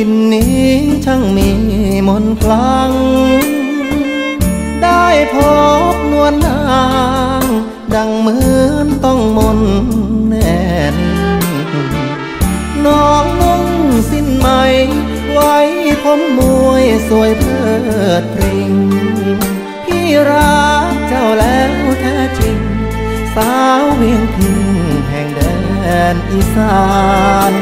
ถิ่นนี้ช่างมีมนคลัง ได้พบนวลนาง ดังเหมือนต้องมนแน่นน้องนุ่งสิ้นไหม ไว้ผมมวยสวยเพิดพริง พี่รักเจ้าแล้วแท้จริง สาวเวียงพิงแห่งแดนอีสาน